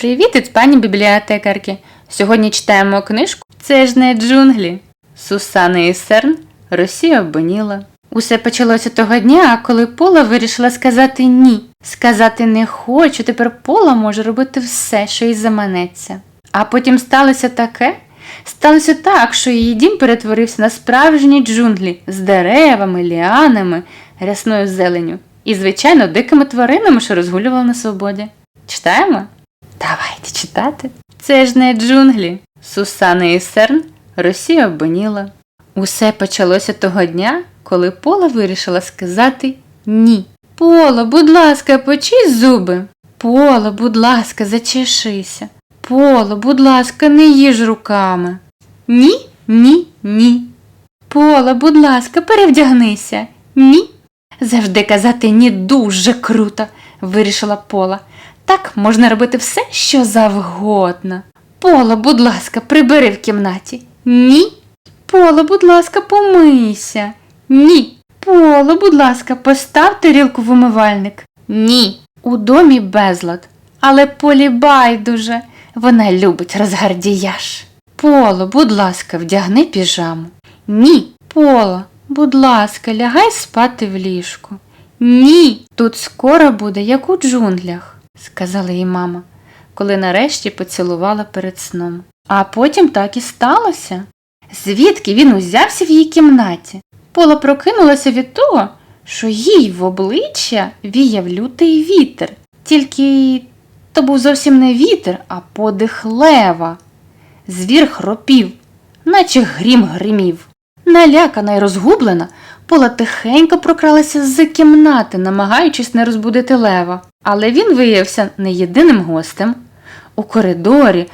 Привіт, від пані бібліотекарки. Сьогодні читаємо книжку Це ж не джунглі. Сусани і Серн Росія обоніла. Усе почалося того дня, коли Пола вирішила сказати ні. Сказати не хочу, тепер Пола може робити все, що їй заманеться. А потім сталося таке. Сталося так, що її дім перетворився на справжні джунглі з деревами, ліанами, рясною зеленю і, звичайно, дикими тваринами, що розгулювали на свободі. Читаємо? Давайте читати. Це ж не джунглі. Сусани і Серн Росія обоніла. Усе почалося того дня, коли Пола вирішила сказати ні. Пола, будь ласка, почись зуби. Пола, будь ласка, зачешися. Пола, будь ласка, не їж руками. Ні, ні, ні. Пола, будь ласка, перевдягнися. Ні. Завжди казати ні дуже круто, вирішила Пола. Так можна робити все, що завгодно. Пола, будь ласка, прибери в кімнаті. Ні. Пола, будь ласка, помийся. Ні. Пола, будь ласка, постав тарілку в умивальник. Ні. У домі безлад. Але Полі байдуже. Вона любить розгардіяж. Поло, будь ласка, вдягни піжаму. Ні. Поло, будь ласка, лягай спати в ліжку. Ні. Тут скоро буде, як у джунглях, сказала їй мама, коли нарешті поцілувала перед сном. А потім так і сталося. Звідки він узявся в її кімнаті? Пола прокинулася від того, що їй в обличчя віяв лютий вітер. Тільки то був зовсім не вітер, а подих лева. Звір хропів, наче грім гримів. Налякана й розгублена, Пола тихенько прокралася з кімнати, намагаючись не розбудити лева. Але він виявився не єдиним гостем. У коридорі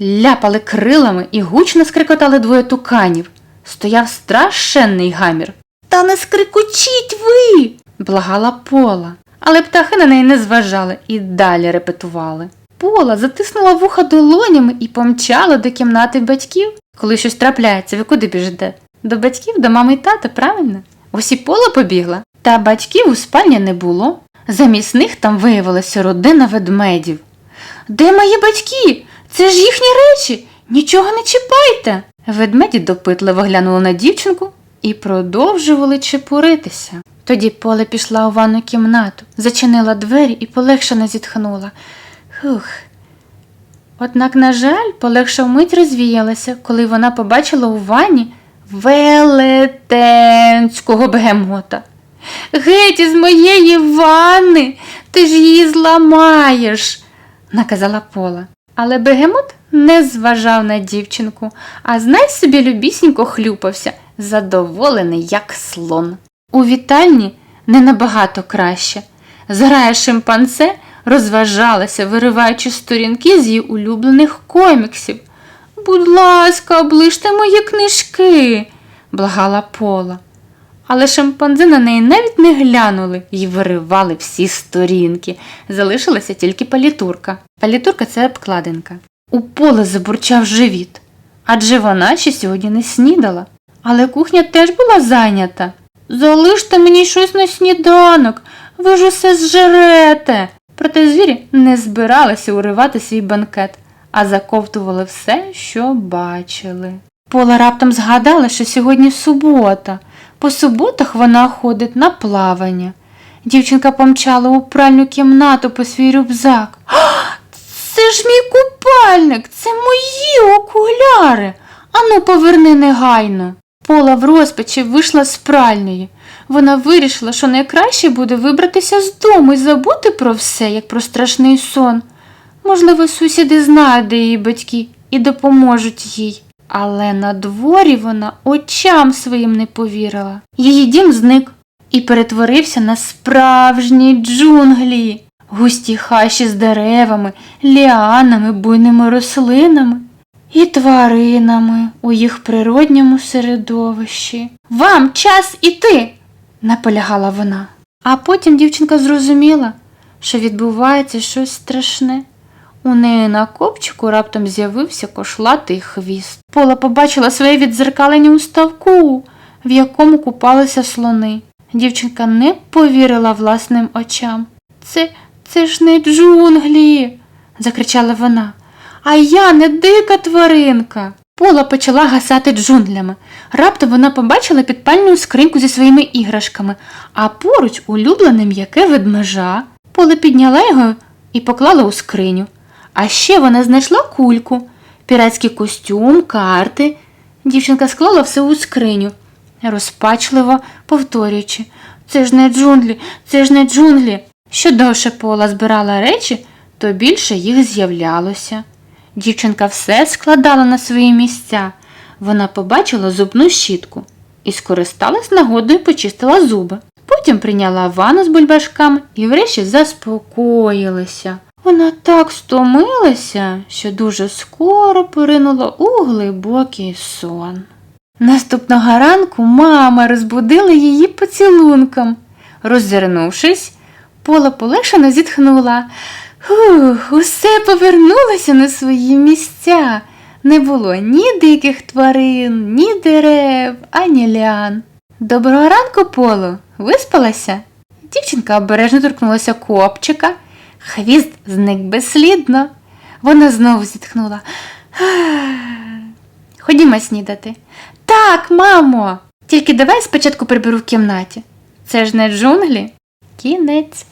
ляпали крилами і гучно скрикотали двоє туканів. Стояв страшенний гамір. Та не скрикочіть ви. благала Пола. Але птахи на неї не зважали і далі репетували. Пола затиснула вуха долонями і помчала до кімнати батьків. Коли щось трапляється, ви куди біжите? До батьків, до мами й тата, правильно? Ось і Пола побігла. Та батьків у спальні не було. Замість них там виявилася родина ведмедів. Де мої батьки? Це ж їхні речі. Нічого не чіпайте. Ведмеді допитливо глянули на дівчинку і продовжували чепуритися. Тоді Поле пішла у ванну кімнату, зачинила двері і полегшено зітхнула. Хух. Однак, на жаль, полегша вмить розвіялася, коли вона побачила у ванні велетенського бегемота. Геть із моєї ванни, ти ж її зламаєш, наказала Пола. Але бегемот не зважав на дівчинку, а знай собі любісінько хлюпався, задоволений, як слон. У вітальні не набагато краще. Зграя шимпанце розважалася, вириваючи сторінки з її улюблених коміксів. Будь ласка, оближте мої книжки, благала Пола. Але шимпанзи на неї навіть не глянули і виривали всі сторінки. Залишилася тільки палітурка. Палітурка це обкладинка. У поле забурчав живіт, адже вона ще сьогодні не снідала. Але кухня теж була зайнята. Залиште мені щось на сніданок, ви ж усе зжерете. Проте звірі не збиралися уривати свій банкет, а заковтували все, що бачили. Пола раптом згадала, що сьогодні субота. По суботах вона ходить на плавання. Дівчинка помчала у пральну кімнату по свій рюкзак. Це ж мій купальник, це мої окуляри. Ану, поверни негайно. Пола в розпачі вийшла з пральної. Вона вирішила, що найкраще буде вибратися з дому і забути про все, як про страшний сон. Можливо, сусіди знають, де її батьки, і допоможуть їй. Але на дворі вона очам своїм не повірила. Її дім зник і перетворився на справжні джунглі, густі хащі з деревами, ліанами, буйними рослинами і тваринами у їх природньому середовищі. Вам час іти, наполягала вона. А потім дівчинка зрозуміла, що відбувається щось страшне. У неї на копчику раптом з'явився кошлатий хвіст. Пола побачила своє відзеркалення у ставку, в якому купалися слони. Дівчинка не повірила власним очам. Це, це ж не джунглі, закричала вона. А я не дика тваринка. Пола почала гасати джунглями. Раптом вона побачила підпальну скриньку зі своїми іграшками, а поруч улюблене м'яке ведмежа. Пола підняла його і поклала у скриню. А ще вона знайшла кульку, піратський костюм, карти. Дівчинка склала все у скриню, розпачливо повторюючи Це ж не джунглі, це ж не джунглі. Що довше Пола збирала речі, то більше їх з'являлося. Дівчинка все складала на свої місця. Вона побачила зубну щітку і скористалась нагодою почистила зуби. Потім прийняла ванну з бульбашками і врешті заспокоїлася. Вона так стомилася, що дуже скоро поринула у глибокий сон. Наступного ранку мама розбудила її поцілунком. Роззирнувшись, Пола полегшено зітхнула. Хух, усе повернулося на свої місця. Не було ні диких тварин, ні дерев, ані лян. Доброго ранку, Поло, виспалася? Дівчинка обережно торкнулася копчика. Хвіст зник безслідно. Вона знову зітхнула. Ходімо снідати. Так, мамо. Тільки давай спочатку приберу в кімнаті. Це ж не джунглі. Кінець.